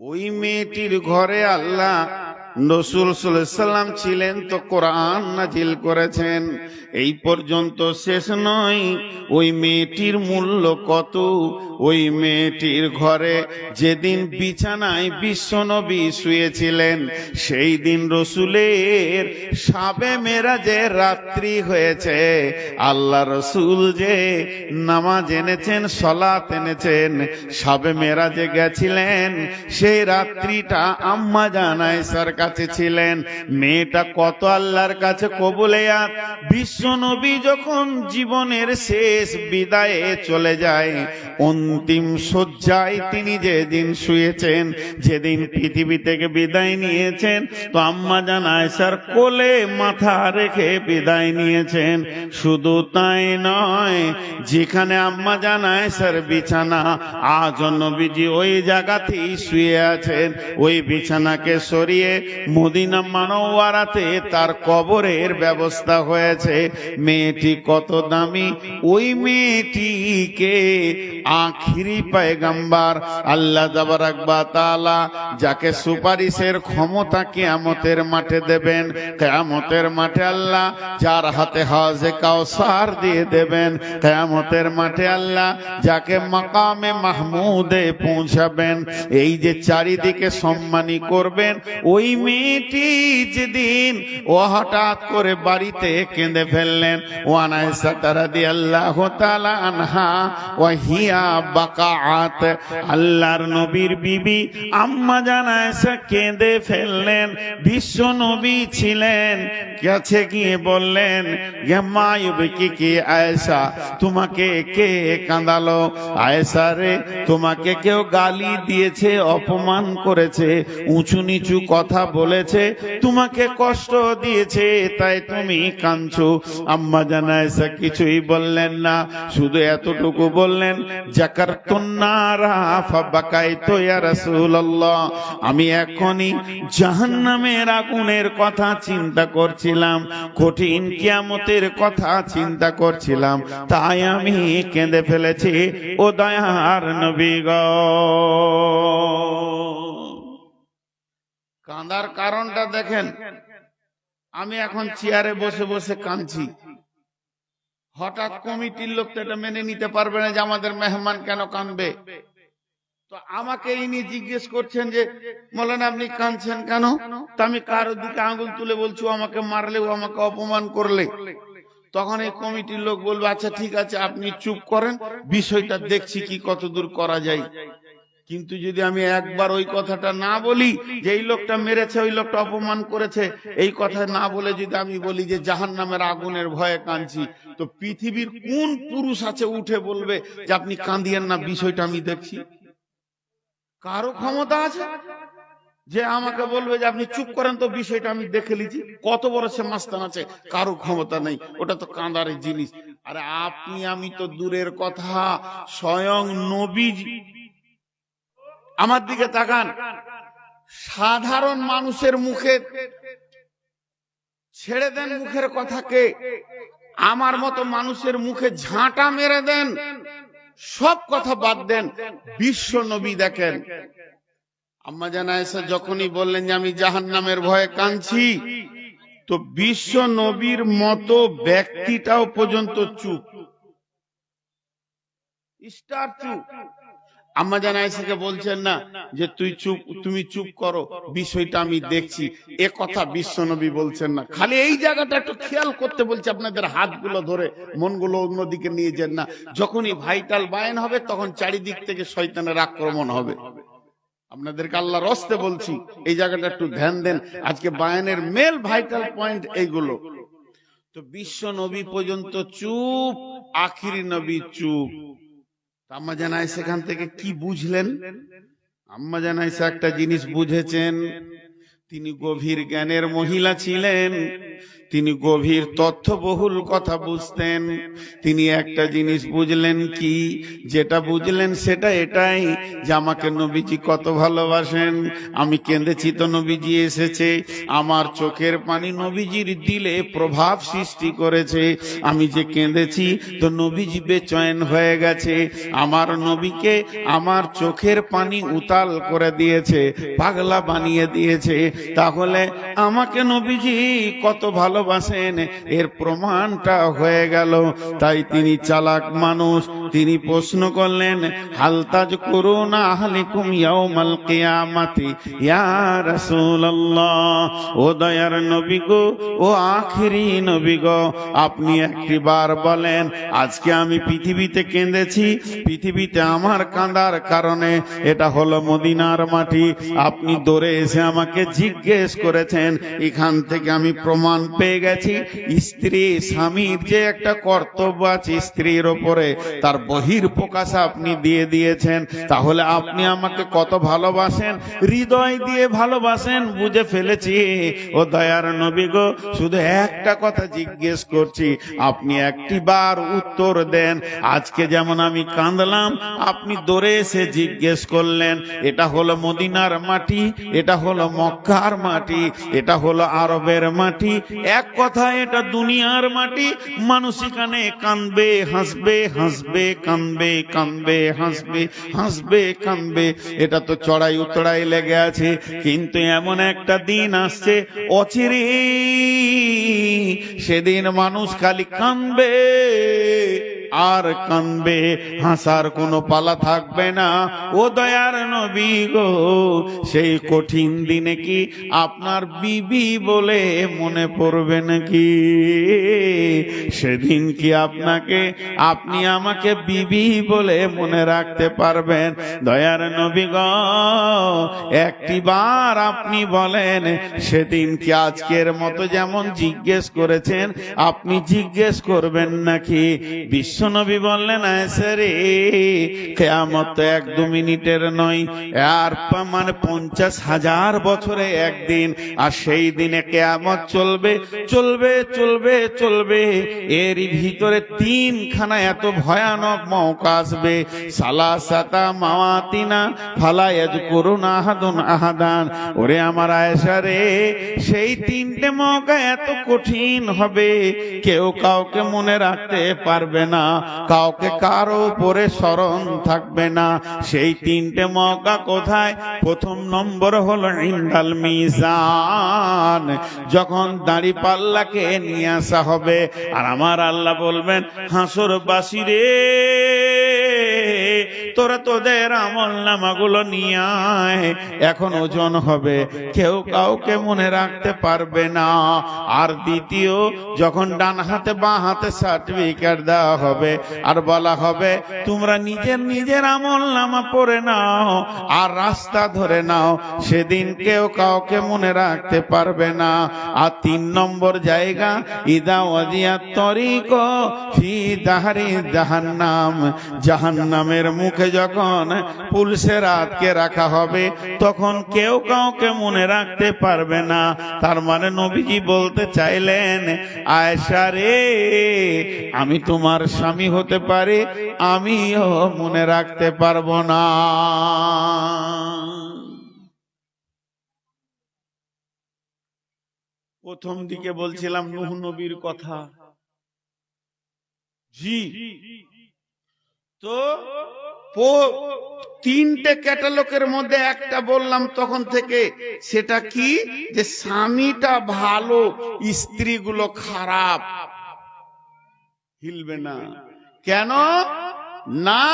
ওই মেয়েটির ঘরে আল্লাহ সাল্লাম ছিলেন তো কোরআন নাজিল করেছেন। এই পর্যন্ত শেষ নয়। ওই মেয়েটির মূল্য কত? ওই মেয়েটির ঘরে যেদিন বিছানায় বিশ্বনবী শুয়েছিলেন, সেই দিন রসুলের সাবে মেরাজে রাত্রি হয়েছে। আল্লাহ রসুল যে নামাজ এনেছেন, সলাত এনেছেন, সাবে মেরাজে গেছিলেন, সেই রাত্রিটা আম্মা জানায় স্যার কাছে ছিলেন। মেয়েটা কত আল্লাহর কাছে কবুলেয়া বিশ্ব নবী যখন জীবনের শেষ বিদায়ে চলে যায়, অন্তিম শয্যায় তিনি যেদিন শুয়েছেন, যেদিন পৃথিবী থেকে বিদায় নিয়েছেন, তো আম্মা জান আয়সার কোলে মাথা রেখে বিদায় নিয়েছেন। শুধু তাই নয়, যেখানে আম্মা জান আয়সার বিছানা আজ নবীজি ওই জায়গাতেই শুয়ে আছেন। ওই বিছানাকে সরিয়ে মদিনা মানওয়ারাতে তার কবরের ব্যবস্থা হয়েছে। মেয়েটি কত দামি? ওই মেয়েটিকে আখিরি পায়গাম্বার, আল্লাহ জাবারাকবা তাআলা যাকে সুপারিশের ক্ষমতা কেয়ামতের মাঠে দেবেন, কিয়ামতের মাঠে আল্লাহ যার হাতে হাজে কাউসার দিয়ে দেবেন, কিয়ামতের মাঠে আল্লাহ যাকে মাকামে মাহমুদে পৌঁছাবেন, এই যে চারিদিকে সম্মানী করবেন, ওই মেয়েটি যেদিন ও হঠাৎ করে বাড়িতে কেঁদে ফেললেন। ওয়ানাইসা তারা দিয়ে আল্লাহ আনহা ওয়াহিয়া বাকাআত, আল্লাহর নবীর বিবি আম্মা জানায়সা কেঁদে ফেললেন। বিশ্ব নবী ছিলেন, কাছে গিয়ে বললেন মায়ুবে কি কি আয়েশা, তোমাকে কে কাঁদালো? আয়েশা রে, তোমাকে কেউ গালি দিয়েছে, অপমান করেছে, উঁচু নিচু কথা বলেছে, তোমাকে কষ্ট দিয়েছে, তাই তুমি কাঁদছো। আম্মা জানায়সা কিছুই বললেন না, শুধু এতটুকু বললেন জাকার আমি এখনই জাহান্নামের আগুনের কথা চিন্তা করছিলাম, কঠিন কিয়ামতের কথা চিন্তা করছিলাম, তাই আমি কেঁদে ফেলেছি, ও দয়ার নবী গো। কাঁদার কারণটা দেখেন। আমি এখন চেয়ারে বসে বসে কাঁদছি। হঠাৎ কমিটির লোক তো এটা মেনে নিতে পারবে না যে আমাদের মেহমান কেন কানবে তো আমাকে ইনি জিজ্ঞেস করছেন যে বলেন আপনি কাঁদছেন কেন? তা আমি কারোর দিকে আঙুল তুলে বলছি আমাকে মারলে, ও আমাকে অপমান করলে। তখন এই কমিটির লোক বলবে আচ্ছা ঠিক আছে, আপনি চুপ করেন। বিষয়টা দেখছি কি কতদূর করা যায়। কিন্তু যদি আমি একবার ওই কথাটা না বলি যে এই লোকটা মেরেছে ওই লোকটা অপমান করেছে এই কথা না বলে যদি আমি বলি যে জাহান নামের আগুনের ভয়ে কাঁদছি তো পৃথিবীর কোন পুরুষ আছে উঠে বলবে যে আপনি কাঁদিয়েন না বিষয়টা আমি দেখছি। কারও ক্ষমতা আছে? যে আমাকে বলবে যে আপনি চুপ করেন তো বিষয়টা আমি দেখে লিছি কত বড় সে মাস্তান আছে? কারও ক্ষমতা নেই। ওটা তো কাঁদারের জিনিস। আরে আপনি আমি তো দূরের কথা। স্বয়ং নবীজি আমার দিকে তাকান। সাধারণ মানুষের মুখে ছেড়ে দেন মুখের কথাকে। আমার মতো মানুষের মুখে ঝাঁটা মেরে দেন। সব কথা বাদ দেন। বিশ্ব নবী দেখেন। আম্মা জানা এসে যখনই বললেন যে আমি জাহান নামের ভয়ে কাঁদছি, তো বিশ্ব নবীর মতো ব্যক্তিটাও পর্যন্ত চুপ। স্টার চুপ। আম্মা জান আয়েশাকে বলছেন না যে তুই চুপ, তুমি চুপ করো, বিষয়টা আমি দেখছি। এ কথা বিশ্বনবী বলছেন না। খালি এই জায়গাটা একটু খেয়াল করতে বলছে আপনাদের হাতগুলো ধরে, মনগুলো অন্যদিকে নিয়ে যান না। যখনই ভাইটাল বায়ন হবে, তখন চারিদিক থেকে শয়তানের আক্রমণ হবে। আপনাদেরকে আল্লাহ রস্তে বলছি, এই জায়গাটা একটু ধ্যান দেন। আজকে বায়ানের মেল ভাইটাল পয়েন্ট এইগুলো। তো বিশ্ব নবী পর্যন্ত চুপ, আখিরি নবী চুপ। আম্মা জানাই সেখান থেকে কি বুঝলেন? আম্মা জানাই একটা জিনিস বুঝেছেন। তিনি গভীর জ্ঞানের মহিলা ছিলেন। তিনি গভীর তথ্যবহুল কথা বুঝতেন। তিনি একটা জিনিস বুঝলেন কি? যেটা বুঝলেন সেটা এটাই যে আমাকে নবীজি কত ভালোবাসেন। আমি কেঁদেছি তো নবীজি এসেছে। আমার চোখের পানি নবীজির দিলে প্রভাব সৃষ্টি করেছে। আমি যে কেঁদেছি তো নবীজি বেচয়ন হয়ে গেছে। আমার নবীকে আমার চোখের পানি উতাল করে দিয়েছে, পাগলা বানিয়ে দিয়েছে। তাহলে আমাকে নবীজি কত ভালোবাসেন এর প্রমাণটা হয়ে গেল। তাই তিনি চালাক মানুষ। তিনি প্রশ্ন করলেন হালতাজ করুন ও দয়ার নবী গো, ও আখিরি নবী আপনি একটি বার বলেন, আজকে আমি পৃথিবীতে কেঁদেছি, পৃথিবীতে আমার কাঁদার কারণে এটা হলো মদিনার মাটি। আপনি দৌড়ে এসে আমাকে জিজ্ঞেস করেছেন, এখান থেকে আমি প্রমাণ পেয়ে গেছি। স্ত্রী, স্বামীর যে একটা কর্তব্য আছে স্ত্রীর ওপরে, তার বহির প্রকাশ আপনি দিয়ে দিয়েছেন। তাহলে আপনি আমাকে কত ভালোবাসেন? হৃদয় দিয়ে ভালোবাসেন, বুঝে ফেলেছি। ও দয়ার নবী গো, শুধু একটা কথা জিজ্ঞেস করছি। আপনি একটি বার উত্তর দেন। আজকে যেমন আমি কাঁদলাম, আপনি দৌড়ে এসে জিজ্ঞেস করলেন, এটা হলো মদিনার মাটি, এটা হলো মক্কার মাটি, এটা হলো আরবের মাটি এক কথা, এটা দুনিয়ার মাটি। মানুষ এখানে কানবে, হাসবে হাসবে, কানবে কানবে, হাসবে হাসবে, কানবে। এটা তো চড়াই উতড়াই লেগে আছে। কিন্তু এমন একটা দিন আসছে, অচিরে সেদিন মানুষ খালি কানবে। আর কানবে হাসার কোনো পালা থাকবে না। ও দয়ার নবী গো, সেই কঠিন দিনে কি আপনার বিবি বলে মনে পড়বে নাকি? সেদিন কি আপনাকে, আপনি আমাকে বিবি বলে মনে রাখতে পারবেন? দয়ার নবী গ, একটি বার আপনি বলেন, সেদিন কি আজকের মতো যেমন জিজ্ঞেস করেছেন, আপনি জিজ্ঞেস করবেন নাকি? বিশ্বনবী বললেন এসে রে কেয়ামত এক দু মিনিটের নয়, আর মানে পঞ্চাশ হাজার বছরে একদিন, আর সেই দিনে কেয়ামত চলবে চলবে চলবে চলবে। এর ভিতরে তিনখানা এত ভয়ানক মৌকা আসবে। সালা সাতা মাওয়াতিনা ফালায়াজ করুন আহাদুন আহাদান। ওরে আমার আয়েশা রে, সেই তিনটে মৌকা এত কঠিন হবে, কেউ কাউকে মনে রাখতে পারবে না। কাউকে কারও উপরে স্মরণ থাকবে না। সেই তিনটে মকা কোথায়? প্রথম নম্বর হলো ইন্দাল মিজান। যখন দাঁড়ি পাল্লাকে নিয়ে আসা হবে, আর আমার আল্লাহ বলবেন হাসর বাসি রে। তোরা তোদের আমল নামাগুলো নিয়ে আয়। এখন ওজন হবে। কেউ কাউকে মনে রাখতে পারবে না। আর দ্বিতীয়, যখন ডান হাতে বাঁ হাতে সার্টিফিকেট দেওয়া হবে, আর বলা হবে, তোমরা নিজের নিজের আমল নামা পড়ে নাও আর রাস্তা ধরে নাও। সেদিন কেউ কাউকে মনে রাখতে পারবে না। আর তিন নম্বর জায়গা, ইদা ওয়াজিয়া তরিক ফি দাহারি জাহান্নাম। জাহান্নামের মুখে যখন পুলিশের আটকে রাখা হবে, তখন কেউ কাউকে মনে রাখতে পারবে না। তার মানে নবীজি বলতে চাইলেন আয়সা রে, আমি তোমার স্বামী হতে পারি, আমিও মনে রাখতে পারব না। প্রথম দিকে বলছিলাম, নুহ নবীর কথা। জি। তো তিনটে ক্যাটালগের মধ্যে একটা বললাম তখন থেকে, সেটা কি? যে স্বামীটা ভালো, স্ত্রীগুলো খারাপ। হিলবে না। কেন? না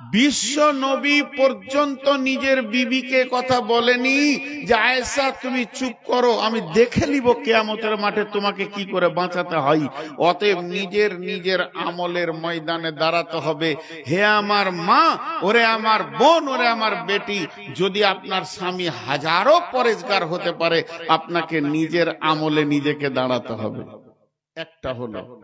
বিশ্ব নবী পর্যন্ত নিজের বিবিকে কথা বলেনি যে, আয়েশা, তুমি চুপ করো, আমি দেখে নিব কেয়ামতের মাঠে তোমাকে কি করে বাঁচাতে হয়। অতএব নিজের নিজের আমলের ময়দানে দাঁড়াতে হবে। হে আমার মা, ওরে আমার বোন, ওরে আমার বেটি, যদি আপনার স্বামী হাজারো পরেজগার হতে পারে, আপনাকে নিজের আমলে নিজেকে দাঁড়াতে হবে। একটা হলো